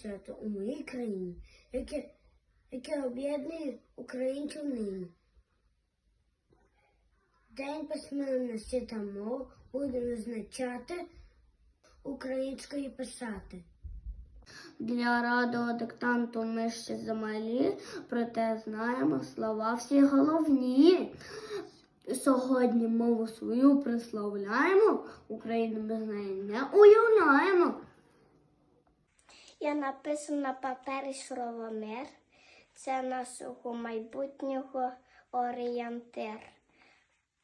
свято у моїй країні, яке, яке об'єднує українців нині. День письменності та мов буде визначати українською писати. Для радіодиктанту ми ще замалі, проте знаємо слова всі головні. Сьогодні мову свою прославляємо, Україну без неї не уявляємо. Я написано на папері слово мир. Це нашого майбутнього орієнтир.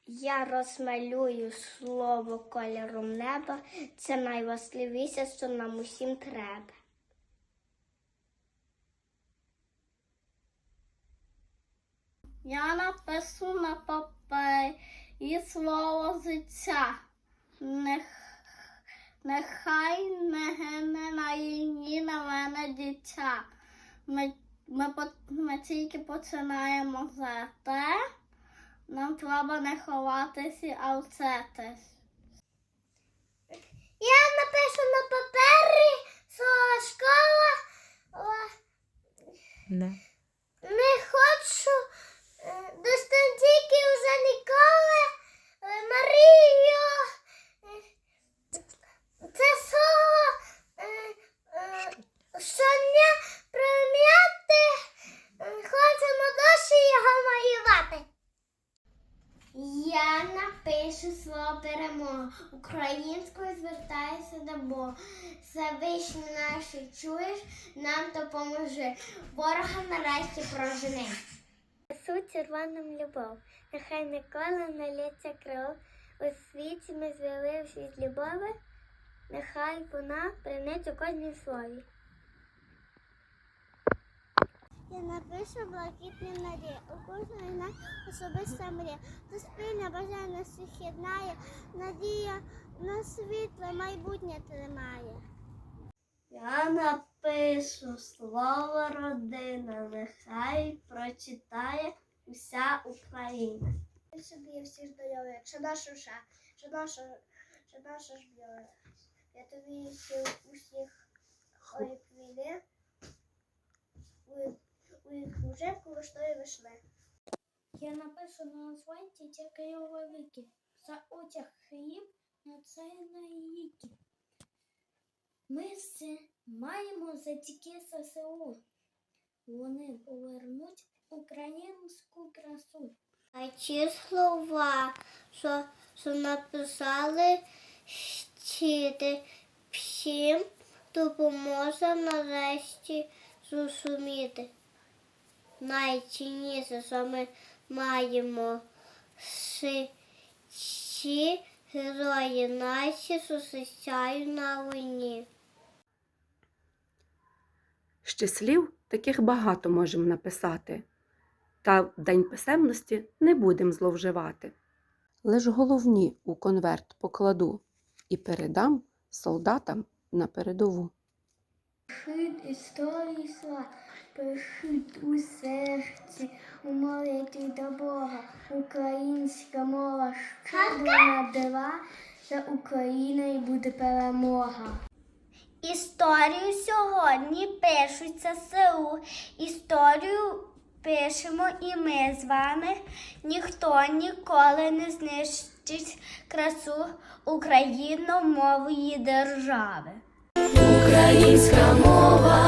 Я розмалюю слово кольором неба. Це найважливіше, що нам усім треба. Я напишу на папері слово життя. Нех... Нехай не гине на її на мене дитя. Ми, ми, ми тільки починаємо жити. Нам треба не ховатися, а вчитись. Я напишу на папері слово школа. Не щодня прим'яти. Хочемо досі його малювати. Я напишу слово перемога. Українською звертаюся до Бога. Всевишній наші чуєш, нам допоможи. Ворога нарешті прожени. Несу червоним любов, нехай ніколи не лється кров. У світі ми звели від любові, нехай вона принить у кожній слові. Я напишу блакитні надії, у кожної нас особиста мрія. То спільне бажання всіх єднає, надія на світле майбутнє тримає. Я напишу слово родина, нехай прочитає уся Україна. Щоб є всі здорові, що наша душа, що наша, що наша ж біла. Я тобі всіх усіх ой квіти, у, у їх кружевку виштою вишли. Я напишу на асфальті тільки його віки, за одяг хліб на це наїки. Ми все маємо за тільки ССУ. Вони повернуть українську красу. А ті слова, що, що написали щити, всім допоможе нарешті зрозуміти. Найцінніше, що ми маємо, що ці герої наші зустрічають на війні. Ще слів таких багато можемо написати, та в День писемності не будемо зловживати. Лиш головні у конверт покладу і передам солдатам на передову. Пишіть історії сла, пишіть у серці, у молитві до Бога. Українська мова щедра дива, за Україною буде перемога. Історію сьогодні пишуть ССУ. Історію пишемо і ми з вами. Ніхто ніколи не знищить красу україномовної держави. Українська мова